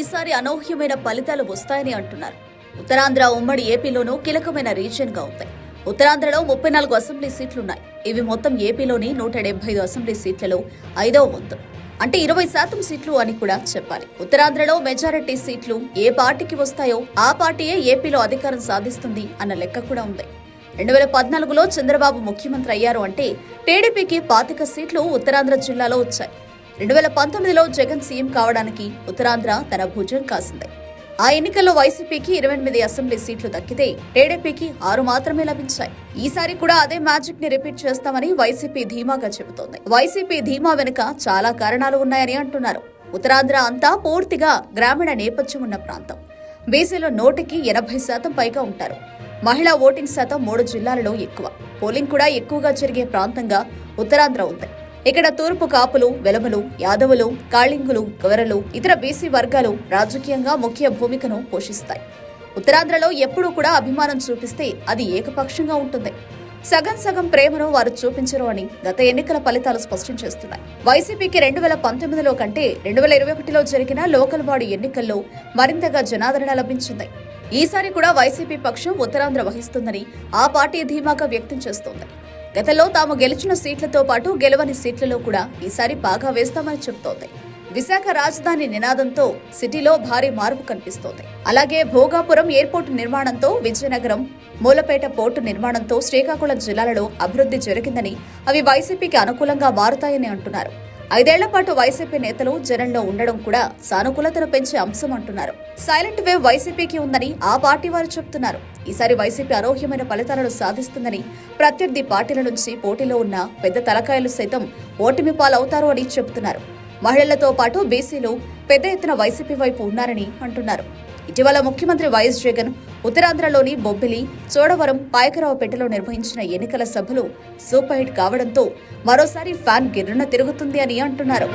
ఈసారి అనూహ్యమైన ఫలితాలు వస్తాయని అంటున్నారు. ఉత్తరాంధ్ర ఉమ్మడి ఏపీలోనూ కీలకమైన రీజియన్గా ఉంది. ఉత్తరాంధ్రలో ముప్పై నాలుగు అసెంబ్లీ సీట్లున్నాయి. ఇవి మొత్తం ఏపీలోని నూట డెబ్బై ఐదు అసెంబ్లీ సీట్లలో ఐదవ వంతు అంటే ఇరవై శాతం సీట్లు అని కూడా చెప్పాలి. ఉత్తరాంధ్రలో మెజారిటీ సీట్లు ఏ పార్టీకి వస్తాయో ఆ పార్టీయే ఏపీలో అధికారం సాధిస్తుంది అన్న లెక్క కూడా ఉంది. రెండు వేల పద్నాలుగులో చంద్రబాబు ముఖ్యమంత్రి అయ్యారు అంటే టీడీపీకి పాతిక సీట్లు ఉత్తరాంధ్ర జిల్లాలో వచ్చాయి. రెండు వేల పంతొమ్మిదిలో జగన్ సీఎం కావడానికి ఉత్తరాంధ్ర తన భుజం కాసింది. ఆ ఎన్నికల్లో వైసీపీకి ఇరవై ఎనిమిది అసెంబ్లీ సీట్లు దక్కితే టీడీపీకి ఆరు మాత్రమే లభించాయి. ఈసారి కూడా అదే మ్యాజిక్ని రిపీట్ చేస్తామని వైసీపీ ధీమాగా చెబుతోంది. వైసీపీ ధీమా వెనుక చాలా కారణాలు ఉన్నాయని అంటున్నారు. ఉత్తరాంధ్ర అంతా పూర్తిగా గ్రామీణ నేపథ్యం ఉన్న ప్రాంతం. బీసీలో నోటికి ఎనభై శాతం పైగా ఉంటారు. మహిళా ఓటింగ్ శాతం మూడు జిల్లాలలో ఎక్కువ. పోలింగ్ కూడా ఎక్కువగా జరిగే ప్రాంతంగా ఉత్తరాంధ్ర ఉంది. ఇక్కడ తూర్పు కాపులు వెలమలు యాదవులు కాళింగులు గవరలు ఇతర బీసీ వర్గాలు రాజకీయంగా ముఖ్య భూమికను పోషిస్తాయి. ఉత్తరాంధ్రలో ఎప్పుడూ కూడా అభిమానం చూపిస్తే అది ఏకపక్షంగా ఉంటుంది. సగం సగం ప్రేమను వారు చూపించరు అని గత ఎన్నికల ఫలితాలు స్పష్టం చేస్తున్నాయి. వైసీపీకి రెండు వేల పంతొమ్మిదిలో కంటే రెండు వేల ఇరవై ఒకటిలో జరిగిన లోకల్ బాడీ ఎన్నికల్లో మరింతగా జనాదరణ లభించింది. ఈసారి కూడా వైసీపీ పక్షం ఉత్తరాంధ్ర వహిస్తుందని ఆ పార్టీ ధీమాగా వ్యక్తం చేస్తోంది. గతంలో తాము గెలిచిన సీట్లతో పాటు గెలవని సీట్లలో కూడా ఈసారి బాగా వేస్తామని చెబుతోంది. విశాఖ రాజధాని నినాదంతో సిటీలో భారీ మార్పు కనిపిస్తోంది. అలాగే భోగాపురం ఎయిర్పోర్టు నిర్మాణంతో విజయనగరం మూలపేట పోర్టు నిర్మాణంతో శ్రీకాకుళం జిల్లాలలో అభివృద్ధి జరిగిందని అవి వైసీపీకి అనుకూలంగా మారుతాయని అంటున్నారు. ఐదేళ్ళ పాటు వైసీపీ నేతలు జనంలో ఉండడం కూడా సానుకూలతను పెంచే అంశం అంటున్నారు. సైలెంట్ వేవ్ వైసీపీకి ఉందని ఆ పార్టీ వారు చెబుతున్నారు ఈసారి వైసీపీ అనూహ్యమైన ఫలితాలను సాధిస్తుందని ప్రత్యర్థి పార్టీల నుంచి పోటీలో ఉన్న పెద్ద తలకాయలు సైతం ఓటమి పాలవుతారు అని చెబుతున్నారు. మహిళలతో పాటు బీసీలు పెద్ద ఎత్తున వైసీపీ వైపు ఉన్నారని అంటున్నారు. ఇటీవల ముఖ్యమంత్రి వైఎస్ జగన్ ఉత్తరాంధ్రలోని బొబ్బిలి చోడవరం పాయకరావుపేటలో నిర్వహించిన ఎన్నికల సభలు సూపర్ హిట్ కావడంతో మరోసారి ఫ్యాన్ గిర్రున తిరుగుతుంది అని అంటున్నారు.